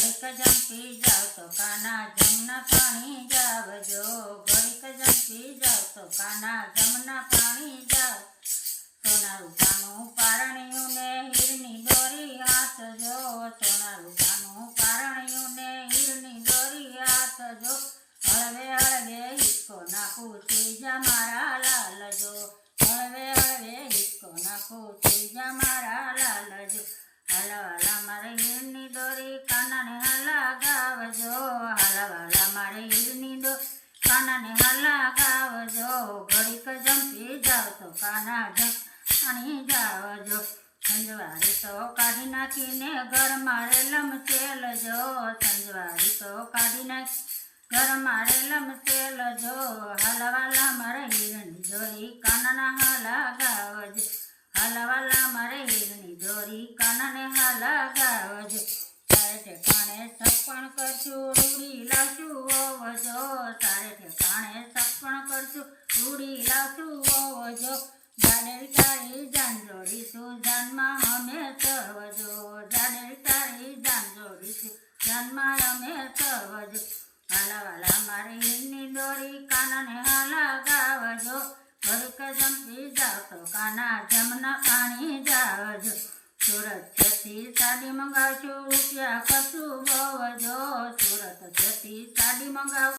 ઘડીક જંપી જાવ તો કાના જમના પાણી જાવજો. ઘડીક જંપી જાવ તો કાના જમના પાણી જાવ. સોના રૂપાનું પારણિયું ને હીરની દોરી હાથ જો સોના રૂપાનું પારણિયું ને હીરની દોરી હાથ જો હળવે હળવે હિસ્કો નાખું જા મારા લાલ જો ગાવજો હાલાવાલા મારે હીરની દો કાનાને હાલા ગાવજો ઘડીક જંપી જાવ તો કાના જણી જાવજો સંજવારી તો કાઢી નાખીને ઘર મારે તેલ જો સંજવારી તો કાઢી નાખી ઘર મારે તેલ જો હલવાલા મારે હીરની દોરી કાનાના હાલા ગાવજો હલવાલા મારે હીરની દોરી કાનાને હાલા ગાવજો ઠેકાણે સપણ કરશું રૂડી લાવશું ઓવજો તારે ઠેકાણે સપણ કરશું રૂડી લાવશું ઓવજો જાડેરી તારી જાન જોડીશું જાનમાં અમે સર્વજો. જાડેરી તારી જાન જોડીશું જાનમાં અમે સર્વજો. હાલાવાલા મારી હીરની દોરી કાનને હાલા ગાવજો. ઘડીક જંપી જાવ તો કાના જમના પાણી જાવજો. સુરત જતી સાડી મંગાવજો રૂપિયા કશું બહુ જો સુરત જતી સાડી મંગાવ